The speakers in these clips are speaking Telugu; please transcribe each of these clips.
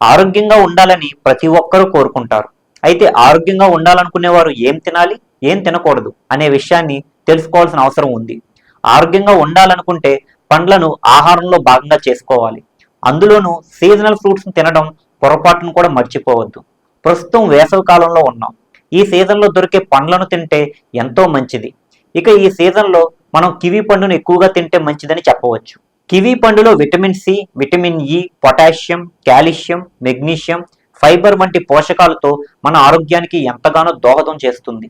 ఆరోగ్యంగా ఉండాలని ప్రతి ఒక్కరూ కోరుకుంటారు. అయితే ఆరోగ్యంగా ఉండాలనుకునేవారు ఏం తినాలి ఏం తినకూడదు అనే విషయాన్ని తెలుసుకోవాల్సిన అవసరం ఉంది. ఆరోగ్యంగా ఉండాలనుకుంటే పండ్లను ఆహారంలో భాగంగా చేసుకోవాలి. అందులోనూ సీజనల్ ఫ్రూట్స్ తినడం పొరపాటును కూడా మర్చిపోవద్దు. ప్రస్తుతం వేసవి కాలంలో ఉన్నాం. ఈ సీజన్లో దొరికే పండ్లను తింటే ఎంతో మంచిది. ఇక ఈ సీజన్లో మనం కివి పండును ఎక్కువగా తింటే మంచిదని చెప్పవచ్చు. కివీ పండులో vitamin C vitamin E potassium calcium magnesium fibre వంటి పోషకాలతో మన ఆరోగ్యానికి ఎంతగానో దోహదం చేస్తుంది.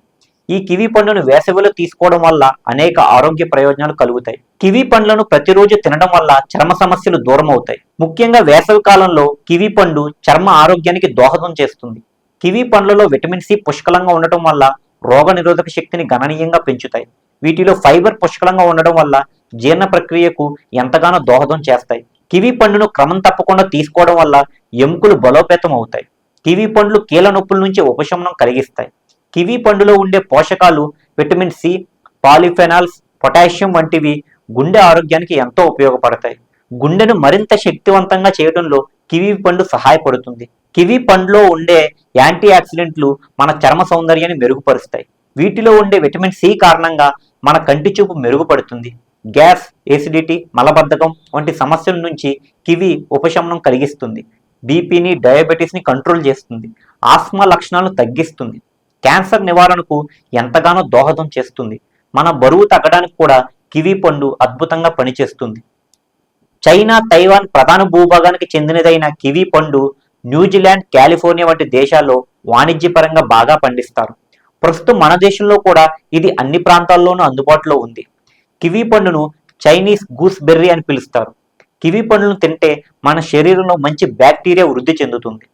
ఈ కివీ పండును వేసవిలో తీసుకోవడం వల్ల అనేక ఆరోగ్య ప్రయోజనాలు కలుగుతాయి. కివీ పండ్లను ప్రతిరోజు తినడం వల్ల చర్మ సమస్యలు దూరం అవుతాయి ముఖ్యంగా వేసవి కాలంలో కివీ పండు చర్మ ఆరోగ్యానికి దోహదం చేస్తుంది. కివీ పండ్లలో విటమిన్ సి పుష్కలంగా ఉండటం వల్ల రోగ నిరోధక శక్తిని గణనీయంగా పెంచుతాయి. వీటిలో ఫైబర్ పుష్కలంగా ఉండడం వల్ల జీర్ణ ప్రక్రియకు ఎంతగానో దోహదం చేస్తాయి. కివి పండును క్రమం తప్పకుండా తీసుకోవడం వల్ల ఎముకలు బలోపేతం అవుతాయి. కివి పండ్లు కీళ్ళ నొప్పుల నుంచి ఉపశమనం కలిగిస్తాయి. కివి పండులో ఉండే పోషకాలు విటమిన్ సి పాలిఫెనాల్స్ పొటాషియం వంటివి గుండె ఆరోగ్యానికి ఎంతో ఉపయోగపడతాయి. గుండెను మరింత శక్తివంతంగా చేయడంలో కివి పండు సహాయపడుతుంది. కివి పండులో ఉండే యాంటీ ఆక్సిడెంట్లు మన చర్మ సౌందర్యాన్ని మెరుగుపరుస్తాయి. వీటిలో ఉండే విటమిన్ సి కారణంగా మన కంటి చూపు మెరుగుపడుతుంది. గ్యాస్ ఎసిడిటీ మలబద్ధకం వంటి సమస్యల నుంచి కివి ఉపశమనం కలిగిస్తుంది. బీపీని డయాబెటీస్ని కంట్రోల్ చేస్తుంది. ఆస్మా లక్షణాలను తగ్గిస్తుంది. క్యాన్సర్ నివారణకు ఎంతగానో దోహదం చేస్తుంది. మన బరువు తగ్గడానికి కూడా కివి పండు అద్భుతంగా పనిచేస్తుంది. చైనా తైవాన్ ప్రధాన భూభాగానికి చెందినదైన కివి పండు న్యూజిలాండ్ కాలిఫోర్నియా వంటి దేశాల్లో వాణిజ్యపరంగా బాగా పండిస్తారు. ప్రస్తుతం మన దేశంలో కూడా ఇది అన్ని ప్రాంతాల్లోనూ అందుబాటులో ఉంది. కివి పండును చైనీస్ గూస్ బెర్రీ అని పిలుస్తారు. కివి పండును తింటే మన శరీరంలో మంచి బ్యాక్టీరియా వృద్ధి చెందుతుంది.